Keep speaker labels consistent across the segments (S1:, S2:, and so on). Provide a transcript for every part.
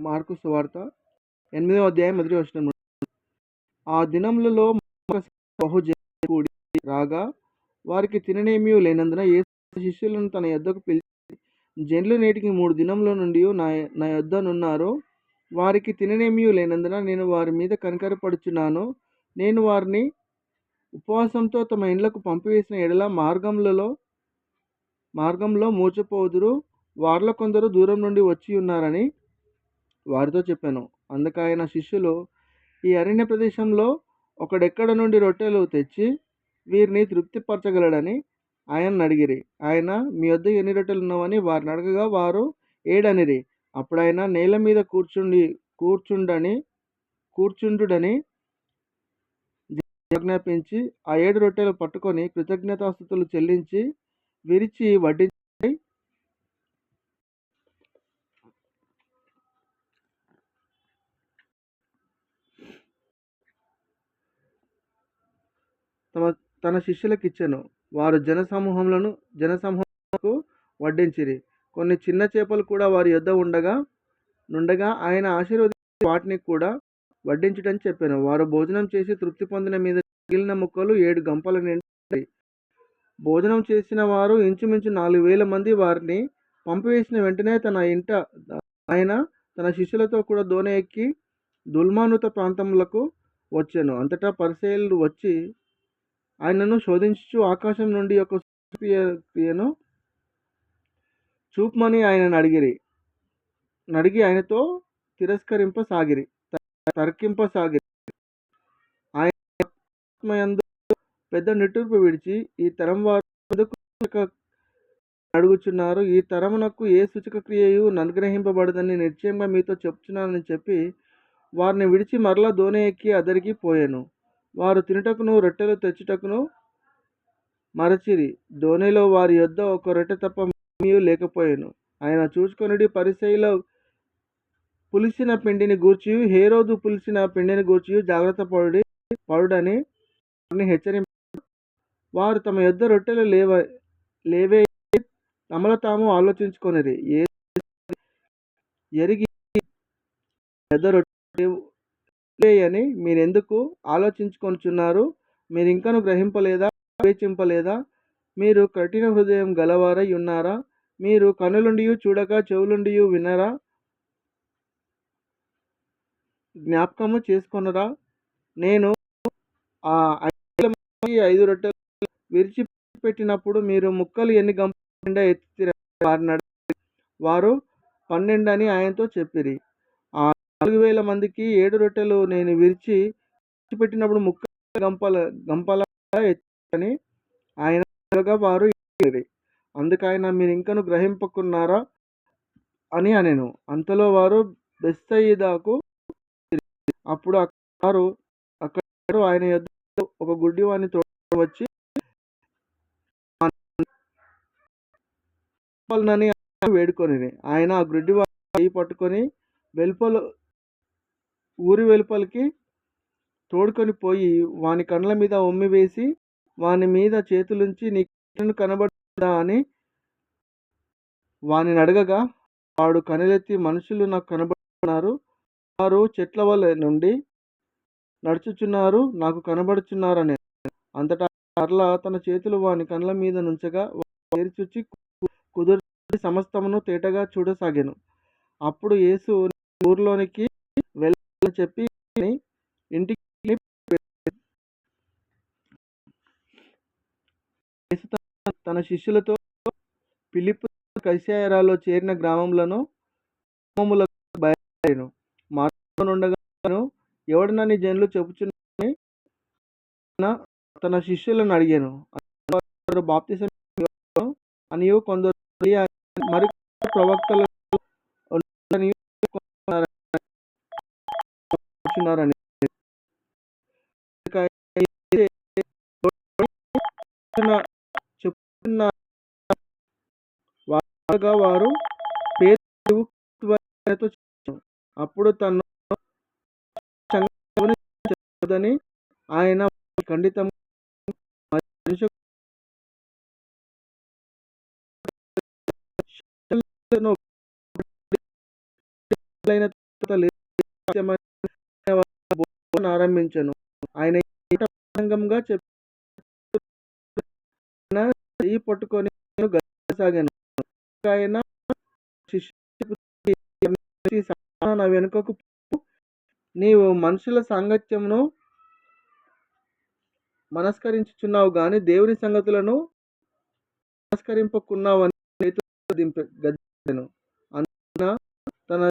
S1: Mark సువార్త ఎనిమిదవ అధ్యాయం మొదటి వచ్చిన ఆ దినములలో బహుజూడి రాగా వారికి తిననేమీ లేనందున ఏ శిష్యులను తన యొద్దకు పిలిచి జన్లు నేటికి మూడు దినముల నుండి నా నా యొద్దనున్నారో వారికి తిననేమీ లేనందున నేను వారి మీద కనికరపడుచున్నాను నేను వారిని ఉపవాసంతో తమ ఇండ్లకు పంపివేసిన ఎడల మార్గములలో మార్గంలో మూర్చపోదురు వారిలో కొందరు దూరం నుండి వచ్చి ఉన్నారని వారితో చెప్పాను. అందుకాయన శిష్యులు ఈ అరణ్య ప్రదేశంలో ఒకడెక్కడ నుండి రొట్టెలు తెచ్చి వీరిని తృప్తిపరచగలడని ఆయన అడిగిరి. ఆయన మీ వద్ద ఎన్ని రొట్టెలు ఉన్నావని వారిని అడగగా వారు ఏడనిరి. అప్పుడు ఆయన నేల మీద కూర్చుండి కూర్చుండని కూర్చుండుడని ఆజ్ఞాపించి ఆ ఏడు రొట్టెలు పట్టుకొని కృతజ్ఞతాస్థుతులు చెల్లించి విరిచి వడ్డించి తమ తన శిష్యులకు ఇచ్చెను వారు జనసమూహములను జనసమూహంకు వడ్డించిరి. కొన్ని చిన్న చేపలు కూడా వారి యొద్ద ఉండగా నుండగా ఆయన ఆశీర్వదించి వాటిని కూడా వడ్డించటని చెప్పాను. వారు భోజనం చేసి తృప్తి పొందిన మీద మిగిలిన ముక్కలు ఏడు గంపల నిండి భోజనం చేసిన వారు ఇంచుమించు నాలుగు వేల మంది వారిని పంపివేసిన వెంటనే తన ఇంట ఆయన తన శిష్యులతో కూడా దోణ ఎక్కి దుల్మానుత ప్రాంతములకు వచ్చాను. అంతటా పరిశీలు వచ్చి ఆయనను శోధించు ఆకాశం నుండి ఒక క్రియను చూపమని ఆయనను అడిగిరి. అడిగి ఆయనతో తిరస్కరింపసాగిరి. తర్కింపసాగిరి. ఆయన పెద్ద నిట్టూర్పు విడిచి ఈ తరం వారు అడుగుచున్నారు? ఈ తరమునకు ఏ సూచక క్రియయు అనుగ్రహింపబడదని నిశ్చయంగా మీతో చెప్తున్నానని చెప్పి వారిని విడిచి మరలా దోణి ఎక్కి అదరికి పోయాను. వారు తినుటకును రొట్టెలు తెచ్చుటకును మరచిరి. ధోనిలో వారి యొద్ద ఒక రొట్టె తప్ప లేకపోయాను. ఆయన చూసుకొనిడి పరిశైల పులిసిన పిండిని గూర్చి హేరోదు పులిసిన పిండిని గూర్చి జాగ్రత్త పడుడి పడుడని వారిని వారు తమ యొద్ద రొట్టెలు లేవ లేవే తమలో తాము ఆలోచించుకొనిరి. ఏ ఎరిగి యొద్ద రొట్టె అని మీరెందుకు ఆలోచించుకొనుచున్నారు? మీరు ఇంకను గ్రహింపలేదా? వివేచింపలేదా మీరు కఠిన హృదయం గలవారై ఉన్నారా? మీరు కనులుండి చూడక చెవులుండి వినరా? జ్ఞాపకము చేసుకొనరా? నేను ఆ ఐదు రొట్టెలు విరిచిపెట్టినప్పుడు మీరు ముక్కలు ఎన్ని గంప ఎత్తి వారు పన్నెండు అని ఆయనతో చెప్పిరి. నాలుగు వేల మందికి ఏడు రొట్టెలు నేను విరిచి పెట్టినప్పుడు ముక్క గంపల గంపల ఎత్తని ఆయన వారు అందుకైన మీరు ఇంకను గ్రహింపకున్నారా అని అనేను. అంతలో వారు బెస్తయిదాకు అప్పుడు వారు అక్కడ ఆయన యొద్ద ఒక గుడ్డివాణ్ణి తోడు వచ్చి వేడుకొని ఆయన ఆ గుడ్డివాని పట్టుకొని వెలుపల ఊరి వెలుపలికి తోడుకొని పోయి వాని కండ్ల మీద ఉమ్మి వేసి వాని మీద చేతులుంచి నీ కళ్ళను కనబడుతుందా అని వానిని అడగగా వాడు కనులెత్తి మనుషులు నాకు కనబడుతున్నారు వారు చెట్ల వల్ల నుండి నడుచుచున్నారు నాకు కనబడుచున్నారు అని అంతటా అర్ల తన చేతులు వాని కండ్ల మీద నుంచగా తెరిచుచ్చి కుదురు సమస్తమును తేటగా చూడసాగాను. అప్పుడు యేసు ఊర్లోనికి చెప్పి ఇంటికి తన శిష్యులతో పిలిపు కైసాయరాలో చేరిన గ్రామంలో బయలుదేరాను. మార్గంలో ఎవడనని జనులు చెప్పుచున్నారని తన శిష్యులను అడిగాను. బాప్తిసం అని కొందరు మరి ప్రవక్తలు ఉన్నారని చెప్తున్న. వారు పేరు అప్పుడు తను అని ఆయన ఖండితం బోధన ఆరంభించను. ఆయన చెప్పి పట్టుకొని సాగాను ఆయన నా వెనుకకు నీవు మనుషుల సాంగత్యమును మనస్కరించుచున్నావు కానీ దేవుని సంగతులను మనస్కరింపకున్నావు అని గద్దెను అందున తన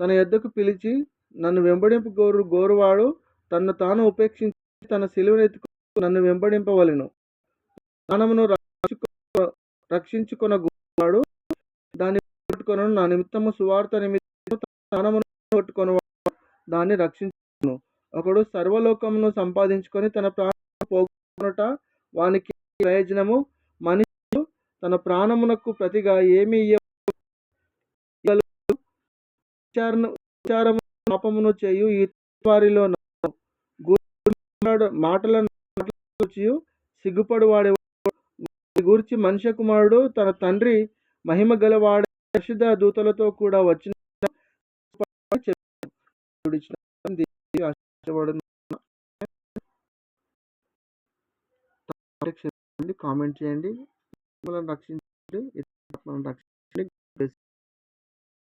S1: తన యొద్దకు పిలిచి నన్ను వెంబడింపు గోరు గోరువాడు తన్ను తాను ఉపేక్షించి తన సిలువనెత్తుకు నన్ను వెంబడింపవలను. ప్రాణమును రక్షించుకున్న గోరువాడు దాన్ని పట్టుకొను నా నిమిత్తము సువార్త నిమిత్తము ప్రాణమును పట్టుకొని దాన్ని రక్షించుకును. ఒకడు సర్వలోకమును సంపాదించుకొని తన ప్రాణం పోగొట్టుకున్నట వానికి ప్రయోజనము. మనిషి తన ప్రాణమునకు ప్రతిగా ఏమి విచారము పాపమును చేయు ఈ వారిలో మాటలను సిగ్గుపడు వాడే. గూర్చి మనుష్య కుమారుడు తన తండ్రి మహిమ గలవాడ పరిశుద్ధ దూతలతో కూడా వచ్చిన కామెంట్ చేయండి రక్షించండి రక్షించండి